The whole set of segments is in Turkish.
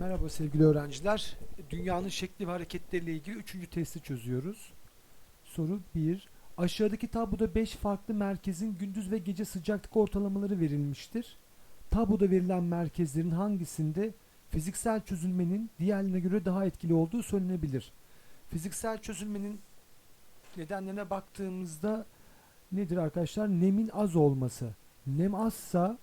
Merhaba sevgili öğrenciler. Dünyanın şekli ve hareketleriyle ilgili üçüncü testi çözüyoruz. Soru 1. Aşağıdaki tabloda 5 farklı merkezin gündüz ve gece sıcaklık ortalamaları verilmiştir. Tabloda verilen merkezlerin hangisinde fiziksel çözülmenin diğerlerine göre daha etkili olduğu söylenebilir. Fiziksel çözülmenin nedenlerine baktığımızda nedir arkadaşlar? Nemin az olması. Nem azsa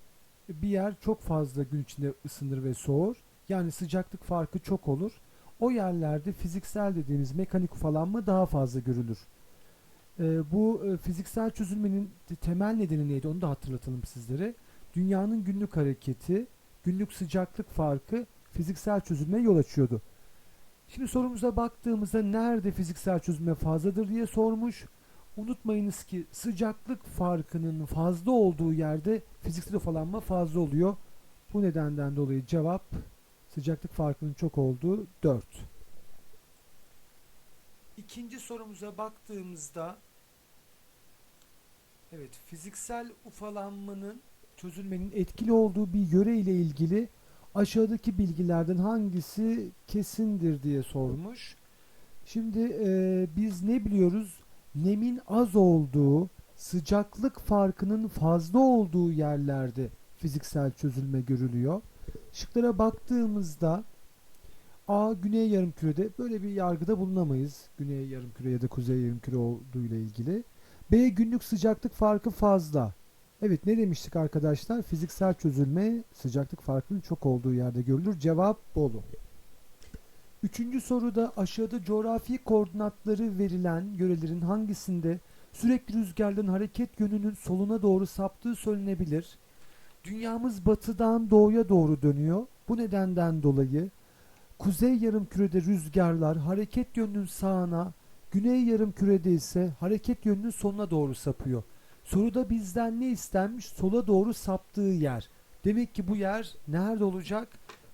bir yer çok fazla gün içinde ısınır ve soğur. Yani sıcaklık farkı çok olur. O yerlerde fiziksel dediğimiz mekanik ufalanma daha fazla görülür. Ee, bu e, fiziksel çözülmenin te- temel nedeni neydi onu da hatırlatalım sizlere. Dünyanın günlük hareketi, günlük sıcaklık farkı fiziksel çözülmeye yol açıyordu. Şimdi sorumuza baktığımızda nerede fiziksel çözülme fazladır diye sormuş. Unutmayınız ki sıcaklık farkının fazla olduğu yerde fiziksel ufalanma fazla oluyor. Bu nedenden dolayı cevap sıcaklık farkının çok olduğu 4. İkinci sorumuza baktığımızda evet fiziksel ufalanmanın çözülmenin etkili olduğu bir yöre ile ilgili aşağıdaki bilgilerden hangisi kesindir diye sormuş. Şimdi e, biz ne biliyoruz? Nemin az olduğu, sıcaklık farkının fazla olduğu yerlerde fiziksel çözülme görülüyor. Şıklara baktığımızda A. Güney yarımkürede böyle bir yargıda bulunamayız. Güney yarımküre ya da kuzey yarımküre olduğu ile ilgili. B. Günlük sıcaklık farkı fazla. Evet ne demiştik arkadaşlar? Fiziksel çözülme sıcaklık farkının çok olduğu yerde görülür. Cevap Bolu. Üçüncü soruda aşağıda coğrafi koordinatları verilen yörelerin hangisinde sürekli rüzgarların hareket yönünün soluna doğru saptığı söylenebilir. Dünyamız batıdan doğuya doğru dönüyor. Bu nedenden dolayı kuzey yarımkürede rüzgarlar hareket yönünün sağına, güney yarımkürede ise hareket yönünün soluna doğru sapıyor. Soruda bizden ne istenmiş? Sola doğru saptığı yer. Demek ki bu yer nerede olacak?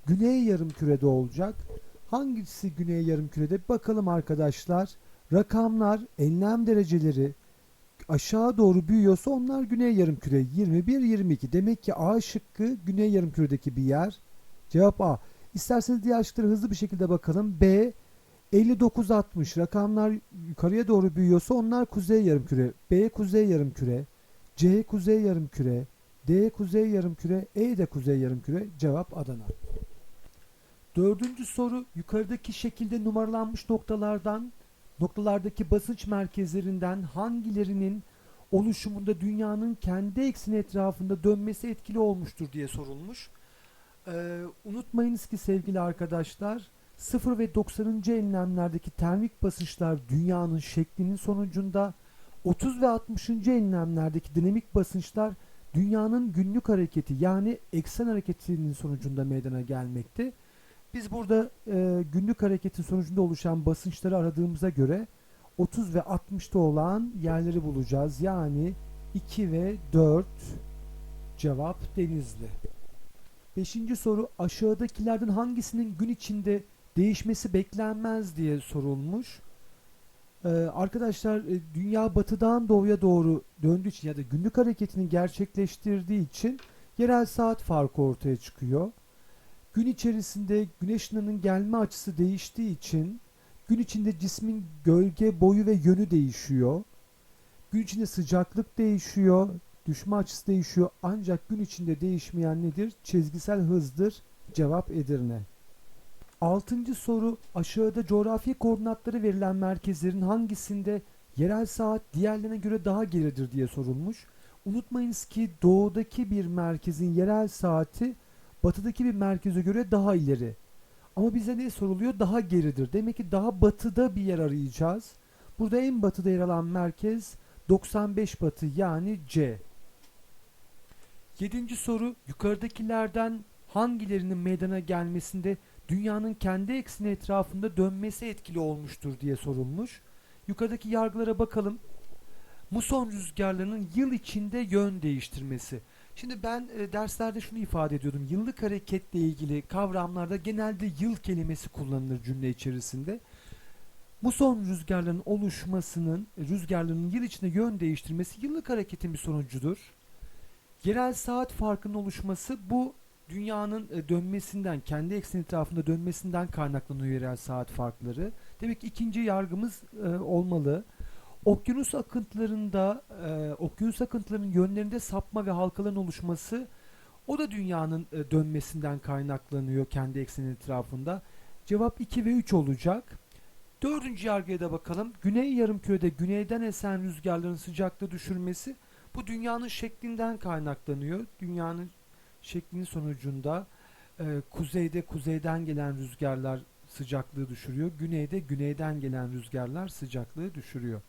Güney yarımkürede olacak. Hangisi güney yarımkürede? Bakalım arkadaşlar. Rakamlar, enlem dereceleri aşağı doğru büyüyorsa onlar güney yarımküre 21 22. Demek ki A şıkkı güney yarımküredeki bir yer. Cevap A. İsterseniz diğer şıklara hızlı bir şekilde bakalım. B 59 60 rakamlar yukarıya doğru büyüyorsa onlar kuzey yarımküre. B kuzey yarımküre. C kuzey yarımküre. D kuzey yarımküre. E de kuzey yarımküre. Cevap Adana. Dördüncü soru yukarıdaki şekilde numaralanmış noktalardan noktalardaki basınç merkezlerinden hangilerinin oluşumunda dünyanın kendi ekseni etrafında dönmesi etkili olmuştur diye sorulmuş. Ee, unutmayınız ki sevgili arkadaşlar 0 ve 90. enlemlerdeki termik basınçlar dünyanın şeklinin sonucunda 30 ve 60. enlemlerdeki dinamik basınçlar dünyanın günlük hareketi yani eksen hareketinin sonucunda meydana gelmekte. Biz burada e, günlük hareketin sonucunda oluşan basınçları aradığımıza göre 30 ve 60'ta olan yerleri bulacağız. Yani 2 ve 4 cevap Denizli. Beşinci soru aşağıdakilerden hangisinin gün içinde değişmesi beklenmez diye sorulmuş. Ee, arkadaşlar e, dünya batıdan doğuya doğru döndüğü için ya da günlük hareketini gerçekleştirdiği için yerel saat farkı ortaya çıkıyor. Gün içerisinde güneş ışınının gelme açısı değiştiği için gün içinde cismin gölge boyu ve yönü değişiyor. Gün içinde sıcaklık değişiyor, düşme açısı değişiyor ancak gün içinde değişmeyen nedir? Çizgisel hızdır. Cevap Edirne. Altıncı soru aşağıda coğrafi koordinatları verilen merkezlerin hangisinde yerel saat diğerlerine göre daha geridir diye sorulmuş. Unutmayınız ki doğudaki bir merkezin yerel saati batıdaki bir merkeze göre daha ileri. Ama bize ne soruluyor? Daha geridir. Demek ki daha batıda bir yer arayacağız. Burada en batıda yer alan merkez 95 batı yani C. Yedinci soru yukarıdakilerden hangilerinin meydana gelmesinde dünyanın kendi ekseni etrafında dönmesi etkili olmuştur diye sorulmuş. Yukarıdaki yargılara bakalım. Muson rüzgarlarının yıl içinde yön değiştirmesi. Şimdi ben e, derslerde şunu ifade ediyordum. Yıllık hareketle ilgili kavramlarda genelde yıl kelimesi kullanılır cümle içerisinde. Muson rüzgarlarının oluşmasının, e, rüzgarların yıl içinde yön değiştirmesi yıllık hareketin bir sonucudur. Yerel saat farkının oluşması bu dünyanın e, dönmesinden, kendi ekseni etrafında dönmesinden kaynaklanıyor yerel saat farkları. Demek ki ikinci yargımız e, olmalı. Okyanus akıntılarında, e, okyanus akıntılarının yönlerinde sapma ve halkaların oluşması o da dünyanın e, dönmesinden kaynaklanıyor kendi ekseni etrafında. Cevap 2 ve 3 olacak. Dördüncü yargıya da bakalım. Güney yarımkürede güneyden esen rüzgarların sıcaklığı düşürmesi bu dünyanın şeklinden kaynaklanıyor. Dünyanın şeklinin sonucunda e, kuzeyde kuzeyden gelen rüzgarlar sıcaklığı düşürüyor. Güneyde güneyden gelen rüzgarlar sıcaklığı düşürüyor.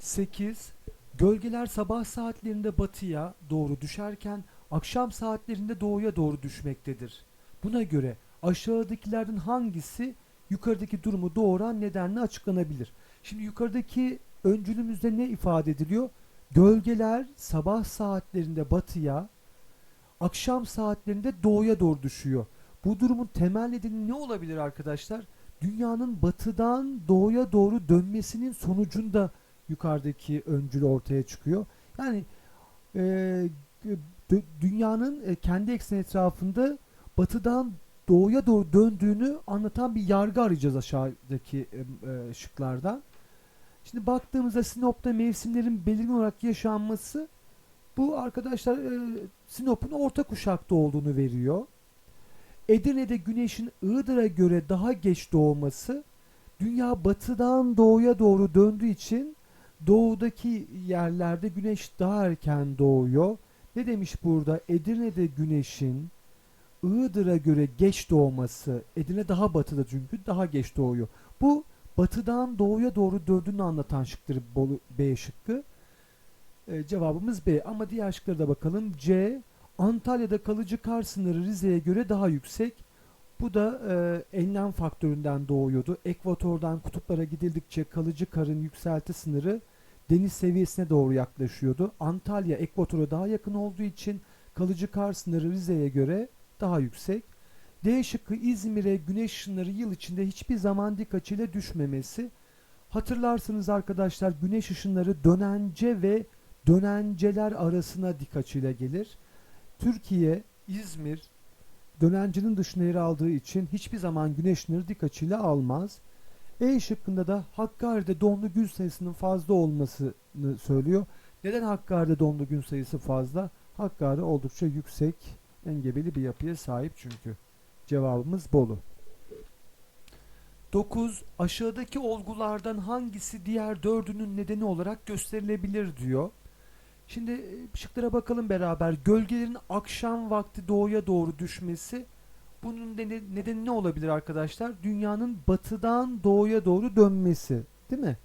8. Gölgeler sabah saatlerinde batıya doğru düşerken akşam saatlerinde doğuya doğru düşmektedir. Buna göre aşağıdakilerden hangisi yukarıdaki durumu doğuran nedenle açıklanabilir? Şimdi yukarıdaki öncülümüzde ne ifade ediliyor? Gölgeler sabah saatlerinde batıya, akşam saatlerinde doğuya doğru düşüyor. Bu durumun temel nedeni ne olabilir arkadaşlar? Dünyanın batıdan doğuya doğru dönmesinin sonucunda yukarıdaki öncül ortaya çıkıyor. Yani e, dü- dünyanın e, kendi ekseni etrafında batıdan doğuya doğru döndüğünü anlatan bir yargı arayacağız aşağıdaki e, şıklardan. Şimdi baktığımızda Sinop'ta mevsimlerin belirgin olarak yaşanması bu arkadaşlar e, Sinop'un orta kuşakta olduğunu veriyor. Edirne'de güneşin Iğdır'a göre daha geç doğması dünya batıdan doğuya doğru döndüğü için doğudaki yerlerde güneş daha erken doğuyor. Ne demiş burada? Edirne'de güneşin Iğdır'a göre geç doğması, Edirne daha batıda çünkü daha geç doğuyor. Bu batıdan doğuya doğru döndüğünü anlatan şıktır B şıkkı. E, cevabımız B ama diğer şıklara da bakalım. C. Antalya'da kalıcı kar sınırı Rize'ye göre daha yüksek. Bu da e, enlem faktöründen doğuyordu. Ekvatordan kutuplara gidildikçe kalıcı karın yükselti sınırı deniz seviyesine doğru yaklaşıyordu. Antalya ekvatora daha yakın olduğu için kalıcı kar sınırı Rize'ye göre daha yüksek. D şıkkı İzmir'e güneş ışınları yıl içinde hiçbir zaman dik açıyla düşmemesi. Hatırlarsınız arkadaşlar güneş ışınları dönence ve dönenceler arasına dik açıyla gelir. Türkiye, İzmir dönencenin dışına yer aldığı için hiçbir zaman güneş dik açıyla almaz. E şıkkında da Hakkari'de donlu gün sayısının fazla olmasını söylüyor. Neden Hakkari'de donlu gün sayısı fazla? Hakkari oldukça yüksek, engebeli bir yapıya sahip çünkü. Cevabımız Bolu. 9. Aşağıdaki olgulardan hangisi diğer dördünün nedeni olarak gösterilebilir diyor. Şimdi e, şıklara bakalım beraber. Gölgelerin akşam vakti doğuya doğru düşmesi bunun nede- nedeni ne olabilir arkadaşlar? Dünyanın batıdan doğuya doğru dönmesi, değil mi?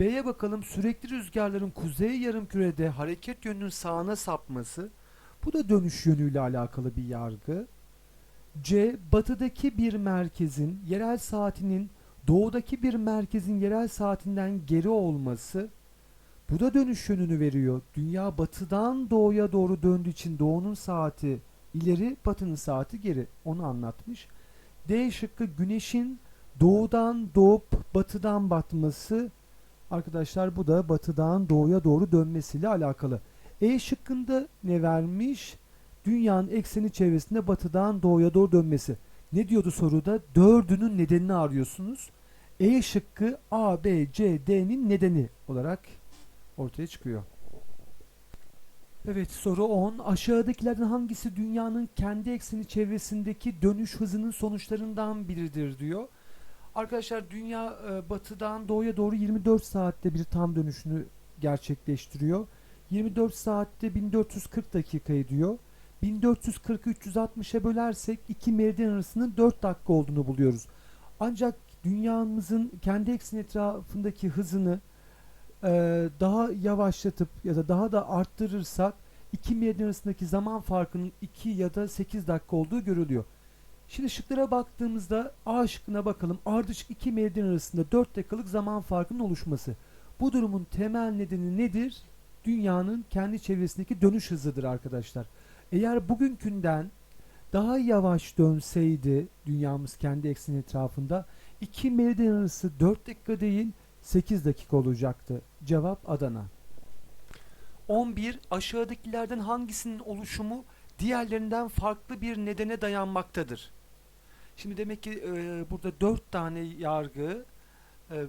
B'ye bakalım. Sürekli rüzgarların kuzey yarımkürede hareket yönünün sağına sapması. Bu da dönüş yönüyle alakalı bir yargı. C. Batıdaki bir merkezin yerel saatinin doğudaki bir merkezin yerel saatinden geri olması. Bu da dönüş yönünü veriyor. Dünya batıdan doğuya doğru döndüğü için doğunun saati ileri, batının saati geri. Onu anlatmış. D şıkkı güneşin doğudan doğup batıdan batması. Arkadaşlar bu da batıdan doğuya doğru dönmesiyle alakalı. E şıkkında ne vermiş? Dünyanın ekseni çevresinde batıdan doğuya doğru dönmesi. Ne diyordu soruda? Dördünün nedenini arıyorsunuz. E şıkkı A, B, C, D'nin nedeni olarak ortaya çıkıyor. Evet soru 10. Aşağıdakilerden hangisi dünyanın kendi ekseni çevresindeki dönüş hızının sonuçlarından biridir diyor. Arkadaşlar dünya e, batıdan doğuya doğru 24 saatte bir tam dönüşünü gerçekleştiriyor. 24 saatte 1440 dakika ediyor. 1440'ı 360'a bölersek iki meridyen arasının 4 dakika olduğunu buluyoruz. Ancak dünyamızın kendi ekseni etrafındaki hızını e, daha yavaşlatıp ya da daha da arttırırsak iki meridyen arasındaki zaman farkının 2 ya da 8 dakika olduğu görülüyor. Şimdi şıklara baktığımızda A şıkkına bakalım. Ardışık iki meridyen arasında 4 dakikalık zaman farkının oluşması. Bu durumun temel nedeni nedir? Dünyanın kendi çevresindeki dönüş hızıdır arkadaşlar. Eğer bugünkünden daha yavaş dönseydi dünyamız kendi ekseni etrafında iki meridyen arası 4 dakika değil 8 dakika olacaktı. Cevap Adana. 11. Aşağıdakilerden hangisinin oluşumu diğerlerinden farklı bir nedene dayanmaktadır. Şimdi demek ki e, burada dört tane yargı e,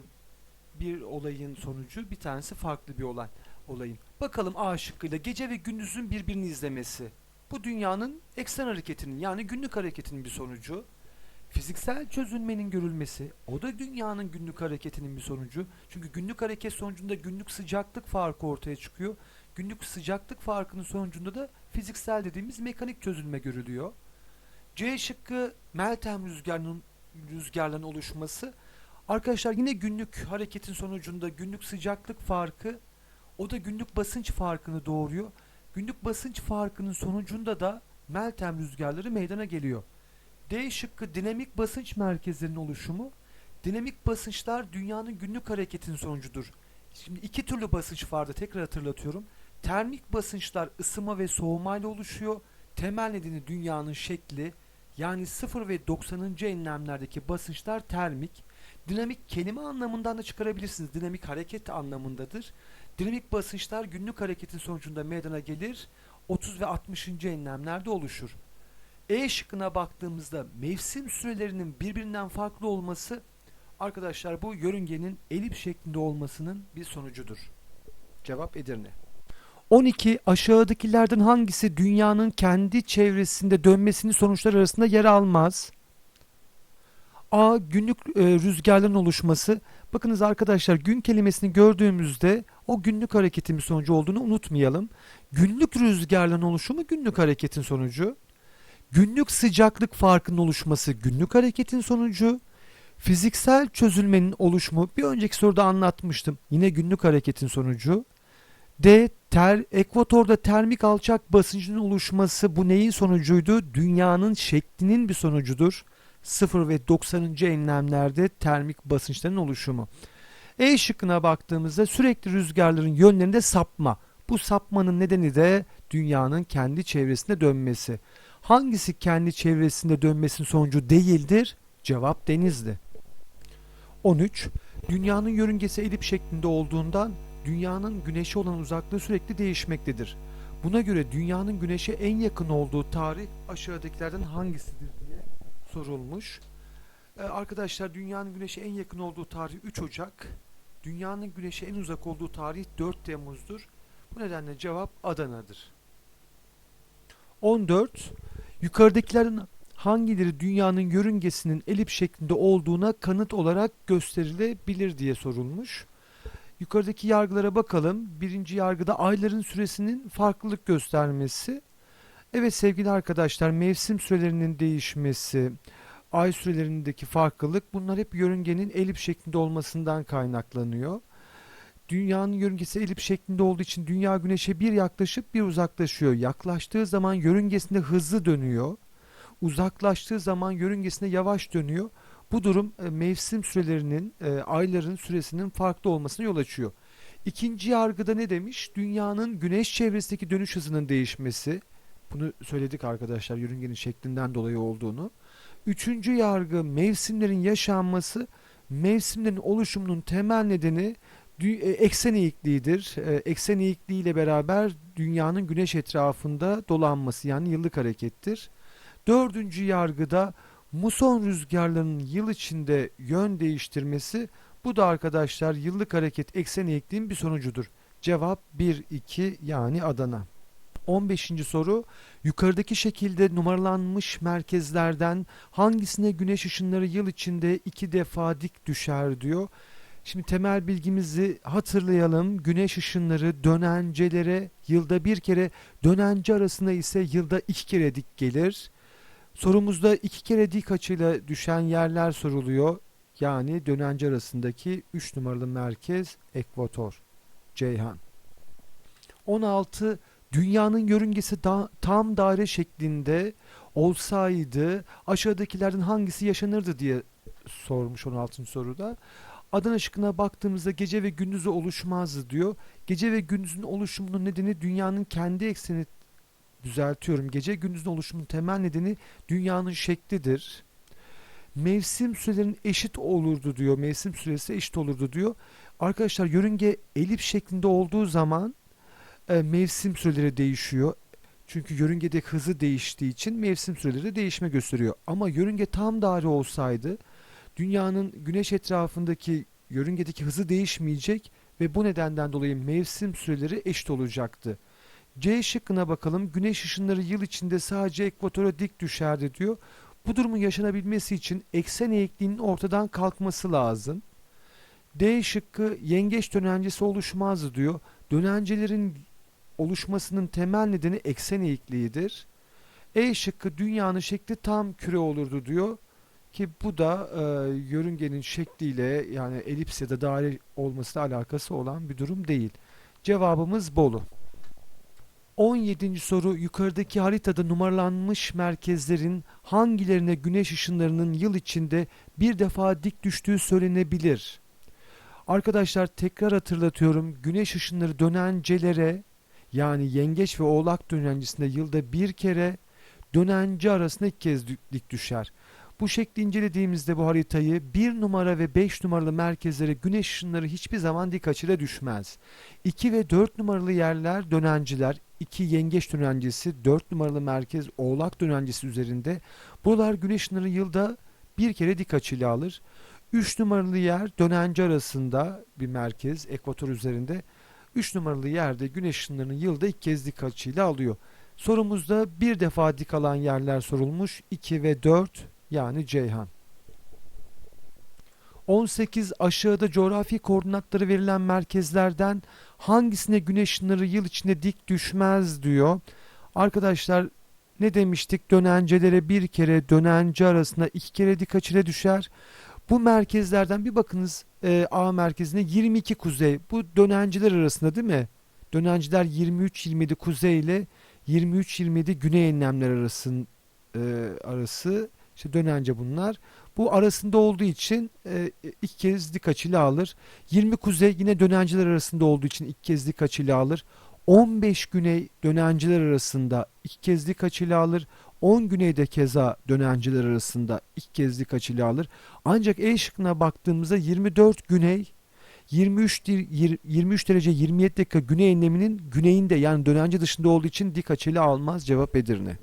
bir olayın sonucu bir tanesi farklı bir olay olayın. Bakalım A şıkkıyla gece ve gündüzün birbirini izlemesi. Bu dünyanın eksen hareketinin yani günlük hareketinin bir sonucu. Fiziksel çözünmenin görülmesi o da dünyanın günlük hareketinin bir sonucu. Çünkü günlük hareket sonucunda günlük sıcaklık farkı ortaya çıkıyor. Günlük sıcaklık farkının sonucunda da fiziksel dediğimiz mekanik çözülme görülüyor. C şıkkı Meltem rüzgarının rüzgarların oluşması. Arkadaşlar yine günlük hareketin sonucunda günlük sıcaklık farkı o da günlük basınç farkını doğuruyor. Günlük basınç farkının sonucunda da Meltem rüzgarları meydana geliyor. D şıkkı dinamik basınç merkezlerinin oluşumu. Dinamik basınçlar dünyanın günlük hareketinin sonucudur. Şimdi iki türlü basınç vardı tekrar hatırlatıyorum. Termik basınçlar ısıma ve soğumayla oluşuyor. Temel nedeni dünyanın şekli yani 0 ve 90. enlemlerdeki basınçlar termik. Dinamik kelime anlamından da çıkarabilirsiniz. Dinamik hareket anlamındadır. Dinamik basınçlar günlük hareketin sonucunda meydana gelir. 30 ve 60. enlemlerde oluşur. E şıkkına baktığımızda mevsim sürelerinin birbirinden farklı olması arkadaşlar bu yörüngenin elip şeklinde olmasının bir sonucudur. Cevap Edirne. 12 aşağıdakilerden hangisi dünyanın kendi çevresinde dönmesinin sonuçları arasında yer almaz? A. Günlük e, rüzgarların oluşması. Bakınız arkadaşlar gün kelimesini gördüğümüzde o günlük hareketin sonucu olduğunu unutmayalım. Günlük rüzgarların oluşumu günlük hareketin sonucu. Günlük sıcaklık farkının oluşması günlük hareketin sonucu. Fiziksel çözülmenin oluşumu bir önceki soruda anlatmıştım. Yine günlük hareketin sonucu. D. Ter, ekvatorda termik alçak basıncının oluşması bu neyin sonucuydu? Dünyanın şeklinin bir sonucudur. 0 ve 90. enlemlerde termik basınçların oluşumu. E şıkkına baktığımızda sürekli rüzgarların yönlerinde sapma. Bu sapmanın nedeni de dünyanın kendi çevresinde dönmesi. Hangisi kendi çevresinde dönmesinin sonucu değildir? Cevap denizdi. 13. Dünyanın yörüngesi elip şeklinde olduğundan dünyanın güneşe olan uzaklığı sürekli değişmektedir. Buna göre dünyanın güneşe en yakın olduğu tarih aşağıdakilerden hangisidir diye sorulmuş. Ee, arkadaşlar dünyanın güneşe en yakın olduğu tarih 3 Ocak. Dünyanın güneşe en uzak olduğu tarih 4 Temmuz'dur. Bu nedenle cevap Adana'dır. 14. Yukarıdakilerin hangileri dünyanın yörüngesinin elip şeklinde olduğuna kanıt olarak gösterilebilir diye sorulmuş. Yukarıdaki yargılara bakalım. Birinci yargıda ayların süresinin farklılık göstermesi. Evet sevgili arkadaşlar mevsim sürelerinin değişmesi, ay sürelerindeki farklılık bunlar hep yörüngenin elip şeklinde olmasından kaynaklanıyor. Dünyanın yörüngesi elip şeklinde olduğu için dünya güneşe bir yaklaşıp bir uzaklaşıyor. Yaklaştığı zaman yörüngesinde hızlı dönüyor. Uzaklaştığı zaman yörüngesinde yavaş dönüyor. Bu durum e, mevsim sürelerinin, e, ayların süresinin farklı olmasına yol açıyor. İkinci yargıda ne demiş? Dünyanın güneş çevresindeki dönüş hızının değişmesi. Bunu söyledik arkadaşlar yörüngenin şeklinden dolayı olduğunu. Üçüncü yargı mevsimlerin yaşanması. Mevsimlerin oluşumunun temel nedeni eksen eğikliğidir. E, Eksen eğikliği ile beraber dünyanın güneş etrafında dolanması yani yıllık harekettir. Dördüncü yargıda muson rüzgarlarının yıl içinde yön değiştirmesi bu da arkadaşlar yıllık hareket eksen eğikliğin bir sonucudur. Cevap 1 2 yani Adana. 15. soru yukarıdaki şekilde numaralanmış merkezlerden hangisine güneş ışınları yıl içinde iki defa dik düşer diyor. Şimdi temel bilgimizi hatırlayalım. Güneş ışınları dönencelere yılda bir kere, dönence arasında ise yılda iki kere dik gelir. Sorumuzda iki kere dik açıyla düşen yerler soruluyor. Yani dönence arasındaki 3 numaralı merkez ekvator. Ceyhan. 16. Dünyanın yörüngesi da, tam daire şeklinde olsaydı aşağıdakilerden hangisi yaşanırdı diye sormuş 16. soruda. Adana şıkkına baktığımızda gece ve gündüzü oluşmazdı diyor. Gece ve gündüzün oluşumunun nedeni dünyanın kendi ekseni düzeltiyorum. Gece gündüzün oluşumunun temel nedeni dünyanın şeklidir. Mevsim sürelerinin eşit olurdu diyor. Mevsim süresi eşit olurdu diyor. Arkadaşlar yörünge elip şeklinde olduğu zaman e, mevsim süreleri değişiyor. Çünkü yörüngede hızı değiştiği için mevsim süreleri de değişme gösteriyor. Ama yörünge tam daire olsaydı dünyanın güneş etrafındaki yörüngedeki hızı değişmeyecek ve bu nedenden dolayı mevsim süreleri eşit olacaktı. C şıkkına bakalım. Güneş ışınları yıl içinde sadece ekvatora dik düşerdi diyor. Bu durumun yaşanabilmesi için eksen eğikliğinin ortadan kalkması lazım. D şıkkı yengeç dönencesi oluşmazdı diyor. Dönencelerin oluşmasının temel nedeni eksen eğikliğidir. E şıkkı dünyanın şekli tam küre olurdu diyor ki bu da e, yörüngenin şekliyle yani elips ya da daire olmasıyla alakası olan bir durum değil. Cevabımız Bolu. 17. soru yukarıdaki haritada numaralanmış merkezlerin hangilerine güneş ışınlarının yıl içinde bir defa dik düştüğü söylenebilir? Arkadaşlar tekrar hatırlatıyorum. Güneş ışınları dönencelere yani yengeç ve oğlak dönencisinde yılda bir kere dönence arasında iki kez dik düşer. Bu şekli incelediğimizde bu haritayı 1 numara ve 5 numaralı merkezlere güneş ışınları hiçbir zaman dik açıyla düşmez. 2 ve 4 numaralı yerler dönenciler, 2 yengeç dönencesi, 4 numaralı merkez oğlak dönencesi üzerinde. Buralar güneş ışınları yılda bir kere dik açıyla alır. 3 numaralı yer dönence arasında bir merkez ekvator üzerinde. 3 numaralı yerde güneş ışınlarını yılda ilk kez dik açıyla alıyor. Sorumuzda bir defa dik alan yerler sorulmuş. 2 ve 4 yani Ceyhan. 18 aşağıda coğrafi koordinatları verilen merkezlerden hangisine güneş ışınları yıl içinde dik düşmez diyor. Arkadaşlar ne demiştik? Dönencelere bir kere dönence arasında iki kere dik açıyla düşer. Bu merkezlerden bir bakınız e, A merkezine 22 kuzey. Bu dönenceler arasında değil mi? Dönenciler 23-27 kuzey ile 23-27 güney enlemler arasın, e, arası. İşte dönence bunlar. Bu arasında olduğu için e, iki kez dik açıyla alır. 20 kuzey yine dönenceler arasında olduğu için iki kez dik açıyla alır. 15 güney dönenceler arasında iki kez dik açıyla alır. 10 güneyde keza dönenceler arasında iki kez dik açıyla alır. Ancak E şıkkına baktığımızda 24 güney 23, dir- yir- 23 derece 27 dakika güney enleminin güneyinde yani dönence dışında olduğu için dik açıyla almaz cevap Edirne.